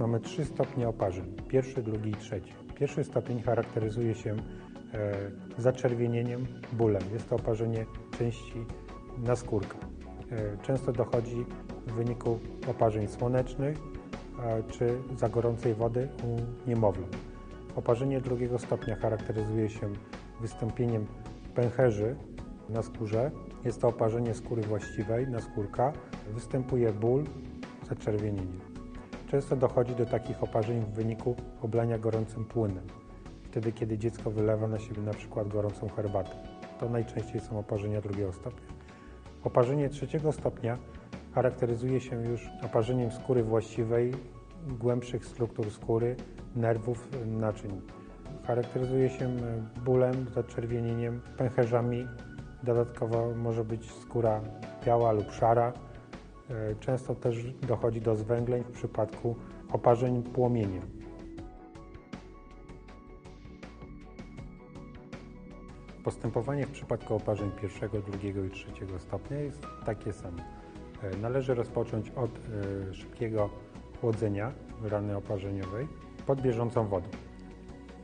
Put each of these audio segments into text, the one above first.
mamy trzy stopnie oparzeń. Pierwszy, drugi i trzeci. Pierwszy stopień charakteryzuje się e, zaczerwienieniem, bólem. Jest to oparzenie części naskórka. E, często dochodzi w wyniku oparzeń słonecznych czy za gorącej wody u niemowląt. Oparzenie drugiego stopnia charakteryzuje się wystąpieniem pęcherzy na skórze. Jest to oparzenie skóry właściwej, naskórka. Występuje ból, zaczerwienienie. Często dochodzi do takich oparzeń w wyniku oblania gorącym płynem. Wtedy, kiedy dziecko wylewa na siebie na przykład gorącą herbatę. To najczęściej są oparzenia drugiego stopnia. Oparzenie trzeciego stopnia charakteryzuje się już oparzeniem skóry właściwej, głębszych struktur skóry, nerwów, naczyń. Charakteryzuje się bólem, zaczerwienieniem, pęcherzami. Dodatkowo może być skóra biała lub szara. E, Często też dochodzi do zwęgleń w przypadku oparzeń płomieniem. Postępowanie w przypadku oparzeń pierwszego, drugiego i trzeciego stopnia jest takie samo. E, Należy rozpocząć od e, szybkiego chłodzenia rany oparzeniowej pod bieżącą wodą.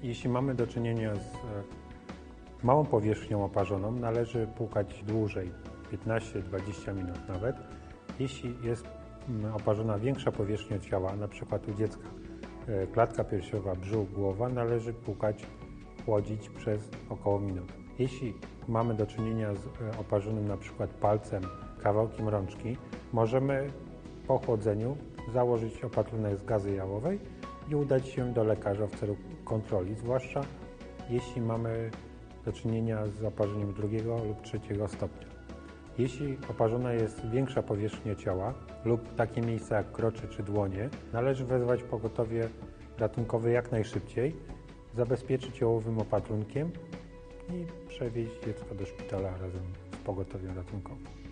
Jeśli mamy do czynienia z małą powierzchnią oparzoną, należy płukać dłużej, 15-20 minut nawet. Jeśli jest mm, oparzona większa powierzchnia ciała, przykład u dziecka e, klatka piersiowa, brzuch, głowa, należy płukać, chłodzić przez około minutę. Jeśli mamy do czynienia z e, oparzonym przykład palcem, kawałkiem rączki, możemy po chłodzeniu założyć opatrunek z gazy jałowej i udać się do lekarza w celu kontroli, zwłaszcza jeśli mamy do czynienia z oparzeniem drugiego lub trzeciego stopnia. Jeśli oparzona jest większa powierzchnia ciała lub takie miejsca jak krocze czy dłonie, należy wezwać pogotowie ratunkowe jak najszybciej, zabezpieczyć jołowym opatrunkiem i przewieźć dziecko do szpitala razem z pogotowiem ratunkowym.